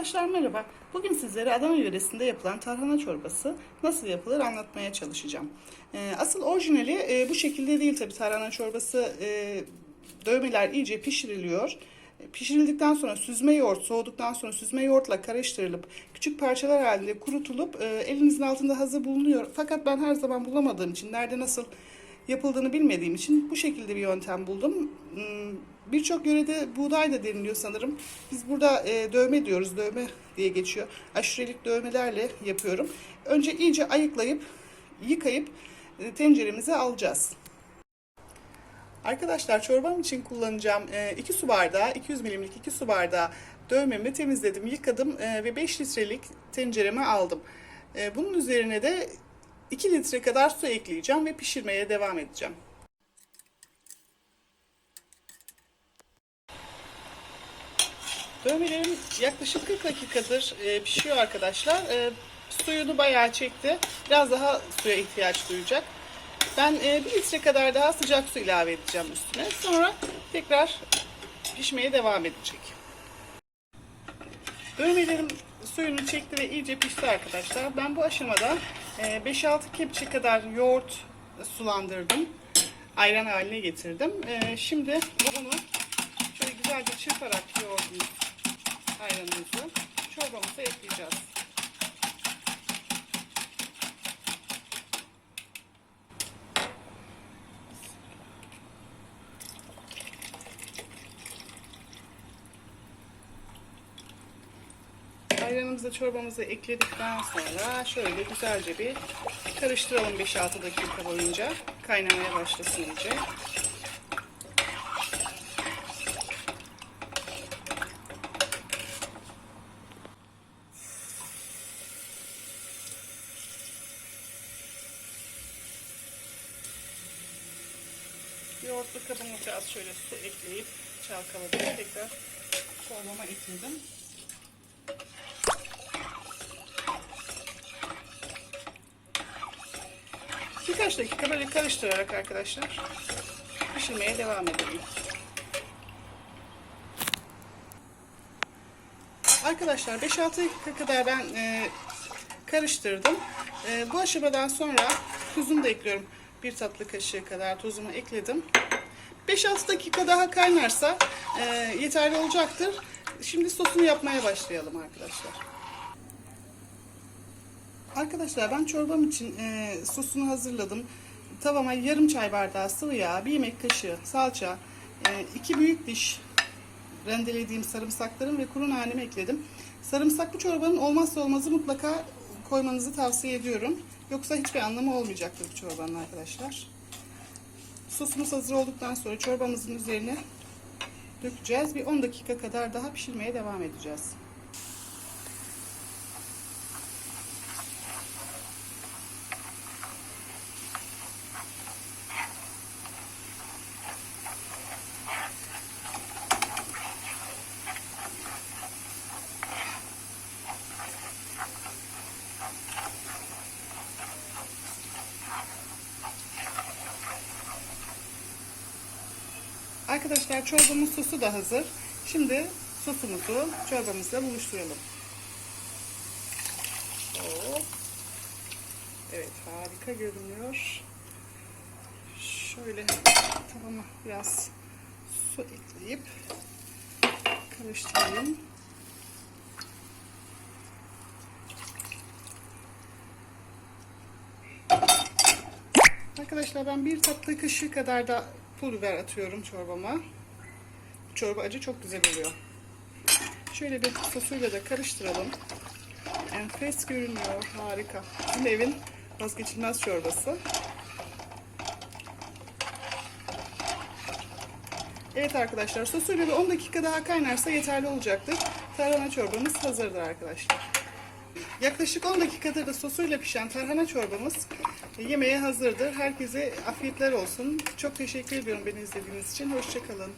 Arkadaşlar merhaba. Bugün sizlere Adana yöresinde yapılan tarhana çorbası nasıl yapılır anlatmaya çalışacağım. Ee, asıl orijinali e, bu şekilde değil tabii tarhana çorbası. e, dövmeler iyice pişiriliyor. E, Pişirildikten sonra süzme yoğurt, soğuduktan sonra süzme yoğurtla karıştırılıp küçük parçalar halinde kurutulup elinizin altında hazır bulunuyor. Fakat ben her zaman bulamadığım için nerede nasıl yapıldığını bilmediğim için bu şekilde bir yöntem buldum. Hmm, Birçok yörede buğday da deniliyor sanırım. Biz burada e, dövme diyoruz, dövme diye geçiyor. Aşurelik dövmelerle yapıyorum. Önce iyice ayıklayıp, yıkayıp e, tenceremize alacağız. Arkadaşlar çorbam için kullanacağım 2 su bardağı, 200 milimlik 2 su bardağı dövmemi temizledim, yıkadım e, ve 5 litrelik tencereme aldım. E, Bunun üzerine de 2 litre kadar su ekleyeceğim ve pişirmeye devam edeceğim. Dövmelerim yaklaşık 40 dakikadır e, pişiyor arkadaşlar. E, suyunu bayağı çekti. Biraz daha suya ihtiyaç duyacak. Ben e, 1 litre kadar daha sıcak su ilave edeceğim üstüne. Sonra tekrar pişmeye devam edecek. Dövmelerim suyunu çekti ve iyice pişti arkadaşlar. Ben bu aşamada e, 5-6 kepçe kadar yoğurt sulandırdım. Ayran haline getirdim. E, Şimdi bunu şöyle güzelce çırparak yoğurdumuzu, ayranımızı çorbamıza ekleyeceğiz. Ayranımızı çorbamızı ekledikten sonra şöyle güzelce bir karıştıralım 5-6 dakika boyunca. Kaynamaya başlasın iyice. Yoğurtlu kabıma biraz şöyle su ekleyip çalkaladım. Tekrar çorbama ekledim. Birkaç dakika böyle karıştırarak arkadaşlar pişirmeye devam edelim. Arkadaşlar 5-6 dakika kadar ben e, karıştırdım. E, bu aşamadan sonra tuzunu da ekliyorum. Bir tatlı kaşığı kadar tuzumu ekledim. 5-6 dakika daha kaynarsa e, yeterli olacaktır. Şimdi sosunu yapmaya başlayalım arkadaşlar. Arkadaşlar ben çorbam için e, sosunu hazırladım. Tavama yarım çay bardağı sıvı yağ, bir yemek kaşığı salça, e, iki büyük diş rendelediğim sarımsaklarım ve kuru nanemi ekledim. Sarımsak bu çorbanın olmazsa olmazı mutlaka koymanızı tavsiye ediyorum. Yoksa hiçbir anlamı olmayacaktır bu çorbanın arkadaşlar. Sosumuz hazır olduktan sonra çorbamızın üzerine dökeceğiz. Bir 10 dakika kadar daha pişirmeye devam edeceğiz. Arkadaşlar çorbamın sosu da hazır. Şimdi sosumuzu çorbamızla buluşturalım. Evet harika görünüyor. Şöyle tavama biraz su ekleyip karıştırayım. Arkadaşlar ben bir tatlı kaşığı kadar da pul biber atıyorum çorbama. Çorba acı çok güzel oluyor. Şöyle bir sosuyla da karıştıralım. Enfes görünüyor. Harika. Bizim evin vazgeçilmez çorbası. Evet arkadaşlar sosuyla bir 10 dakika daha kaynarsa yeterli olacaktır. Tarhana çorbamız hazırdır arkadaşlar. Yaklaşık 10 dakikadır da sosuyla pişen tarhana çorbamız yemeğe hazırdır. Herkese afiyetler olsun. Çok teşekkür ediyorum beni izlediğiniz için. Hoşçakalın.